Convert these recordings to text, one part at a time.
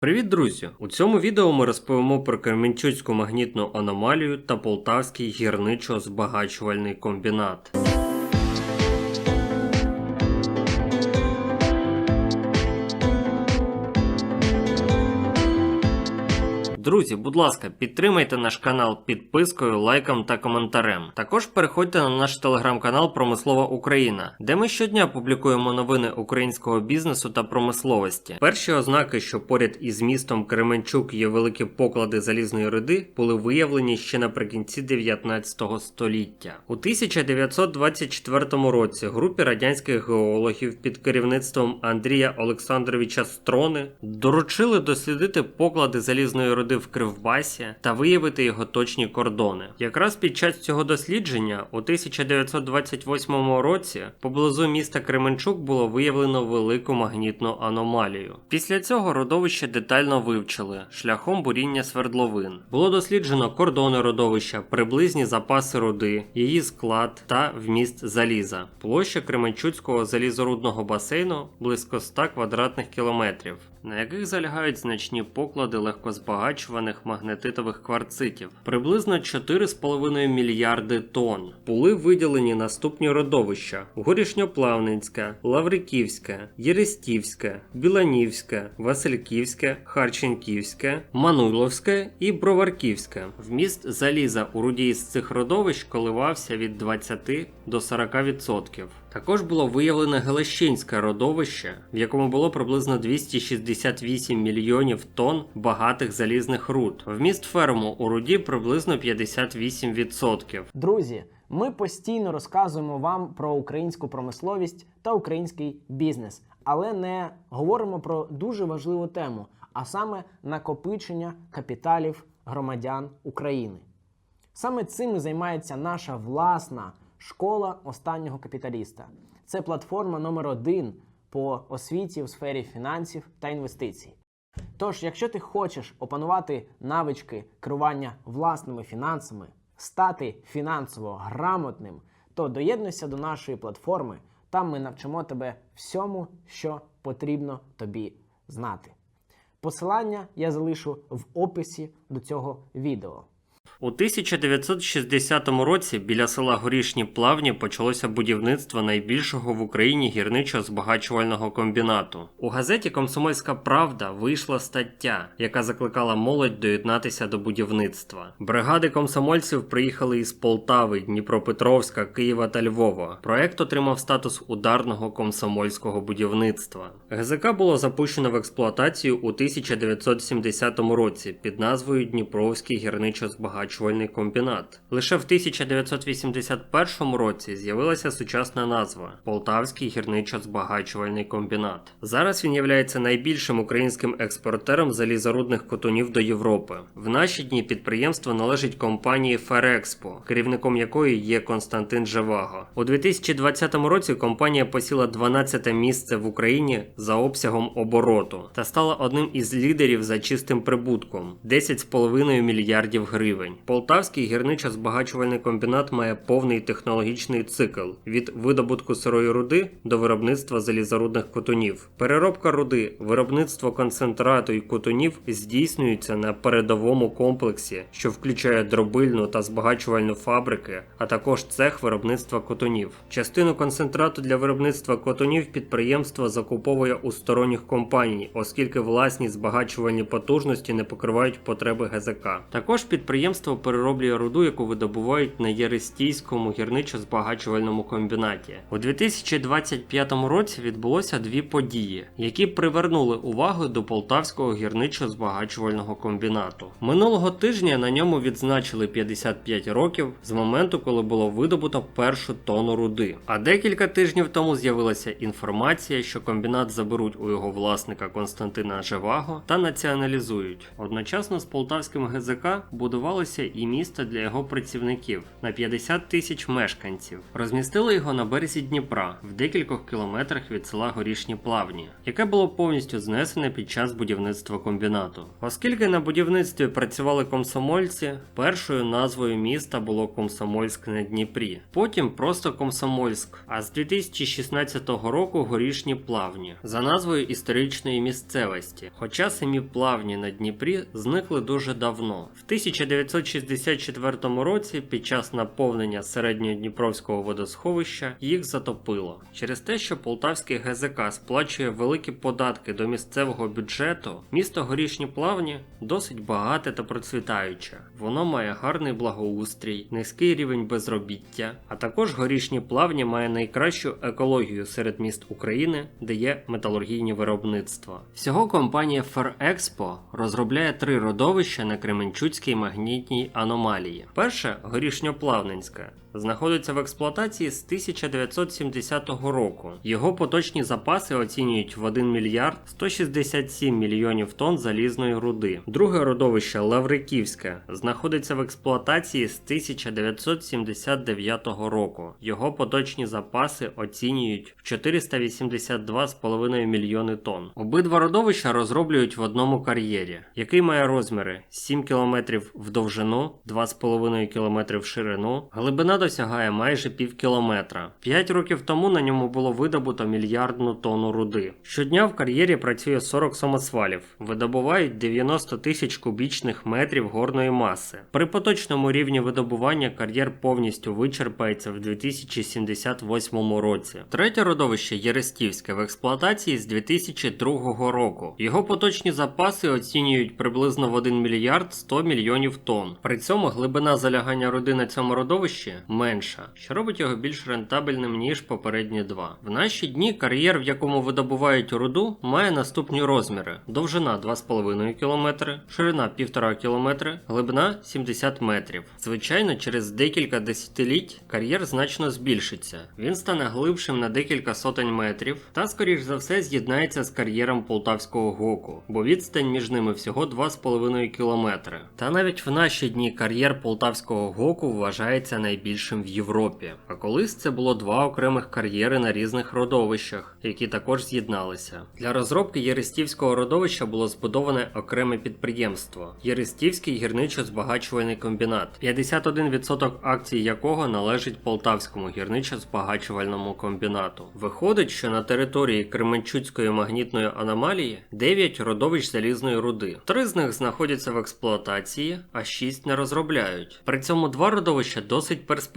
Привіт, друзі! У цьому відео ми розповімо про Кременчуцьку магнітну аномалію та Полтавський гірничо-збагачувальний комбінат. Друзі, будь ласка, підтримайте наш канал підпискою, лайком та коментарем. Також переходьте на наш телеграм-канал Промислова Україна, де ми щодня публікуємо новини українського бізнесу та промисловості. Перші ознаки, що поряд із містом Кременчук є великі поклади залізної руди, були виявлені ще наприкінці 19 століття. У 1924 році групі радянських геологів під керівництвом Андрія Олександровича Строни доручили дослідити поклади залізної руди в Кривбасі та виявити його точні кордони. Якраз під час цього дослідження у 1928 році поблизу міста Кременчук було виявлено велику магнітну аномалію. Після цього родовище детально вивчили шляхом буріння свердловин. Було досліджено кордони родовища, приблизні запаси руди, її склад та вміст заліза. Площа Кременчуцького залізорудного басейну близько 100 квадратних кілометрів, на яких залягають значні поклади легкозбагачуваних магнетитових кварцитів, приблизно 4,5 мільярди тонн. Були виділені наступні родовища: Горішньоплавненське, Лавриківське, Єрестівське, Біланівське, Васильківське, Харченківське, Мануйловське і Броварківське. Вміст заліза у руді із цих родовищ коливався від 20 до 40%. Також було виявлене Гелещинське родовище, в якому було приблизно 268 мільйонів тонн багатих залізних руд. Вміст ферму у руді приблизно 58%. Друзі, ми постійно розказуємо вам про українську промисловість та український бізнес, але не говоримо про дуже важливу тему, а саме накопичення капіталів громадян України. Саме цим і займається наша власна школа останнього капіталіста. Це платформа номер один по освіті у сфері фінансів та інвестицій. Тож, якщо ти хочеш опанувати навички керування власними фінансами, стати фінансово грамотним, то доєднуйся до нашої платформи. Там ми навчимо тебе всьому, що потрібно тобі знати. Посилання я залишу в описі до цього відео. У 1960 році біля села Горішні Плавні почалося будівництво найбільшого в Україні гірничо-збагачувального комбінату. У газеті Комсомольська Правда вийшла стаття, яка закликала молодь доєднатися до будівництва. Бригади комсомольців приїхали із Полтави, Дніпропетровська, Києва та Львова. Проект отримав статус ударного комсомольського будівництва. ГЗК було запущено в експлуатацію у 1970 році під назвою Дніпровський гірничо-збагачувальний комбінат. Лише в 1981 році з'явилася сучасна назва Полтавський гірничо-збагачувальний комбінат. Зараз він є найбільшим українським експортером залізорудних котунів до Європи. В наші дні підприємство належить компанії Ферекспо, керівником якої є Константин Живаго. У 2020 році компанія посіла 12 місце в Україні за обсягом обороту та стала одним із лідерів за чистим прибутком 10,5 мільярдів гривень. Полтавський гірничо-збагачувальний комбінат має повний технологічний цикл від видобутку сирої руди до виробництва залізорудних котунів. Переробка руди, виробництво концентрату і котунів здійснюється на передовому комплексі, що включає дробильну та збагачувальну фабрики, а також цех виробництва котунів. Частину концентрату для виробництва котунів підприємство закуповує у сторонніх компаній, оскільки власні збагачувальні потужності не покривають потреби ГЗК. Також підприємство перероблює руду, яку видобувають на Єрестійському гірничо-збагачувальному комбінаті. У 2025 році відбулося дві події, які привернули увагу до Полтавського гірничо-збагачувального комбінату. Минулого тижня на ньому відзначили 55 років з моменту, коли було видобуто першу тонну руди. А декілька тижнів тому з'явилася інформація, що комбінат заберуть у його власника Константина Живаго та націоналізують. Одночасно з полтавським ГЗК будували планувалося і місто для його працівників на 50 тисяч мешканців. Розмістили його на березі Дніпра в декількох кілометрах від села Горішні Плавні, яке було повністю знесене під час будівництва комбінату. Оскільки на будівництві працювали комсомольці, першою назвою міста було Комсомольськ на Дніпрі, потім просто Комсомольськ, а з 2016 року Горішні Плавні за назвою історичної місцевості. Хоча самі плавні на Дніпрі зникли дуже давно. В 1964 році, під час наповнення середньодніпровського водосховища, їх затопило. Через те, що Полтавський ГЗК сплачує великі податки до місцевого бюджету, місто Горішні Плавні досить багате та процвітаюче. Воно має гарний благоустрій, низький рівень безробіття, а також горішні плавні має найкращу екологію серед міст України, де є металургійні виробництва. Всього компанія Ферекспо розробляє три родовища на Кременчуцькій магнітній аномалії. Перше горішньоплавненське. Знаходиться в експлуатації з 1970 року. Його поточні запаси оцінюють в 1 мільярд 167 мільйонів тонн залізної руди. Друге родовище Лавриківське знаходиться в експлуатації з 1979 року. Його поточні запаси оцінюють в 482,5 мільйони тонн. Обидва родовища розроблюють в одному кар'єрі, який має розміри 7 км в довжину, 2,5 км в ширину. Глибина досягає майже пів кілометра. П'ять років тому на ньому було видобуто мільярдну тонну руди. Щодня в кар'єрі працює 40 самосвалів, видобувають 90 тисяч кубічних метрів горної маси. При поточному рівні видобування кар'єр повністю вичерпається в 2078 році. Третє родовище Єрестівське в експлуатації з 2002 року. Його поточні запаси оцінюють приблизно в 1 мільярд 100 мільйонів тонн. При цьому глибина залягання руди на цьому родовищі менша, що робить його більш рентабельним ніж попередні два. В наші дні кар'єр, в якому видобувають руду, має наступні розміри: довжина 2,5 км, ширина 1,5 км, глибина 70 метрів. Звичайно, через декілька десятиліть кар'єр значно збільшиться. Він стане глибшим на декілька сотень метрів та, скоріш за все, з'єднається з кар'єром Полтавського гоку, бо відстань між ними всього 2,5 км. Та навіть в наші дні кар'єр Полтавського гоку вважається найбільшим в Європі. А колись це було два окремих кар'єри на різних родовищах, які також з'єдналися. Для розробки Єрестівського родовища було збудоване окреме підприємство Єрестівський гірничо-збагачувальний комбінат, 51% акцій якого належить Полтавському гірничо-збагачувальному комбінату. Виходить, що на території Кременчуцької магнітної аномалії 9 родовищ залізної руди. Три з них знаходяться в експлуатації, а 6 не розробляють. При цьому два родовища досить перспективні.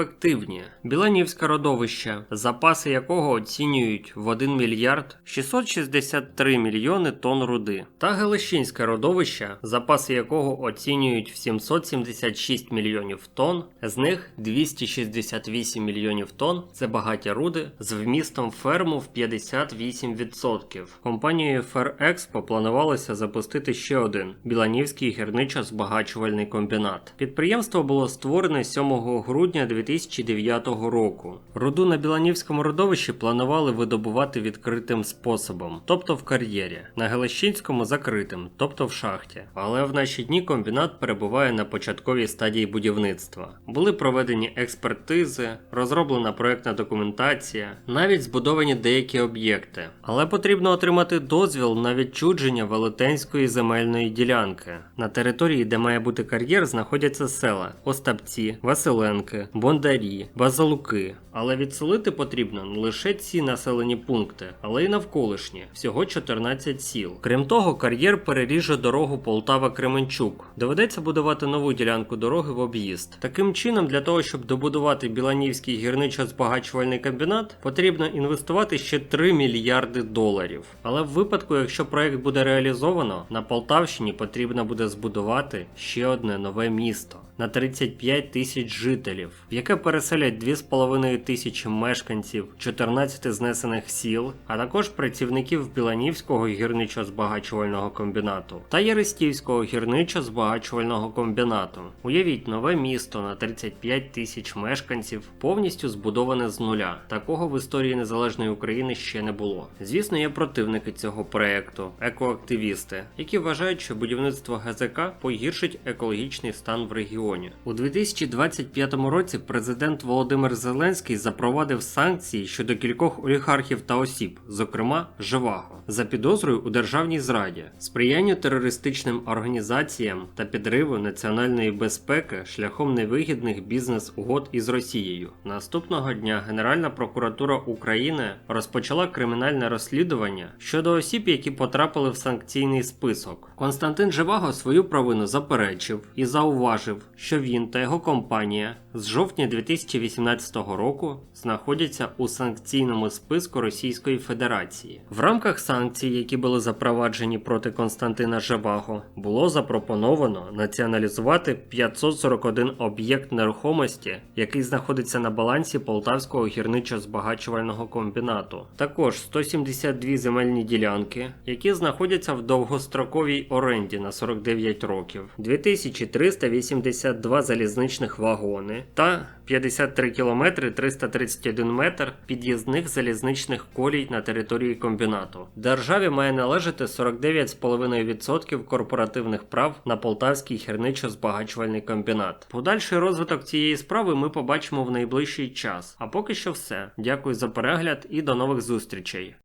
Біланівське родовище, запаси якого оцінюють в 1 мільярд 663 мільйони тонн руди, та Гелещинське родовище, запаси якого оцінюють в 776 мільйонів тонн, з них 268 мільйонів тонн це багаті руди з вмістом ферму в 58%. Компанією Ферекспо планувалося запустити ще один Біланівський гірничо-збагачувальний комбінат. Підприємство було створене 7 грудня 2009 року. Руду на Біланівському родовищі планували видобувати відкритим способом, тобто в кар'єрі, на Гелещинському закритим, тобто в шахті. Але в наші дні комбінат перебуває на початковій стадії будівництва. Були проведені експертизи, розроблена проектна документація, навіть збудовані деякі об'єкти. Але потрібно отримати дозвіл на відчудження велетенської земельної ділянки. На території, де має бути кар'єр, знаходяться села Остапці, Василенки, Бондарі, Базалуки. Але відселити потрібно не лише ці населені пункти, але й навколишні, всього 14 сіл. Крім того, кар'єр переріже дорогу Полтава-Кременчук. Доведеться будувати нову ділянку дороги в об'їзд. Таким чином, для того, щоб добудувати Біланівський гірничо-збагачувальний комбінат, потрібно інвестувати ще 3 мільярди доларів. Але в випадку, якщо проект буде реалізовано, на Полтавщині потрібно буде збудувати ще одне нове місто на 35 тисяч жителів, в яке переселять 2,5 тисячі мешканців 14 знесених сіл, а також працівників Біланівського гірничо-збагачувального комбінату та Єрестівського гірничо-збагачувального комбінату. Уявіть нове місто на 35 тисяч мешканців, повністю збудоване з нуля. Такого в історії незалежної України ще не було. Звісно, є противники цього проекту, екоактивісти, які вважають, що будівництво ГЗК погіршить екологічний стан в регіоні. Регіоні. У 2025 році президент Володимир Зеленський запровадив санкції щодо кількох олігархів та осіб, зокрема Живаго, за підозрою у державній зраді, сприянню терористичним організаціям та підриву національної безпеки шляхом невигідних бізнес-угод із Росією. Наступного дня Генеральна прокуратура України розпочала кримінальне розслідування щодо осіб, які потрапили в санкційний список. Константин Живаго свою провину заперечив і зауважив, що він та його компанія з жовтня 2018 року знаходяться у санкційному списку Російської Федерації. В рамках санкцій, які були запроваджені проти Константина Живаго, було запропоновано націоналізувати 541 об'єкт нерухомості, який знаходиться на балансі Полтавського гірничо-збагачувального комбінату. Також 172 земельні ділянки, які знаходяться в довгостроковій оренді на 49 років, 2382 залізничних вагони та 53 км 331 метр під'їзних залізничних колій на території комбінату. Державі має належати 49,5% корпоративних прав на Полтавський гірничо-збагачувальний комбінат. Подальший розвиток цієї справи ми побачимо в найближчий час. А поки що все. Дякую за перегляд і до нових зустрічей.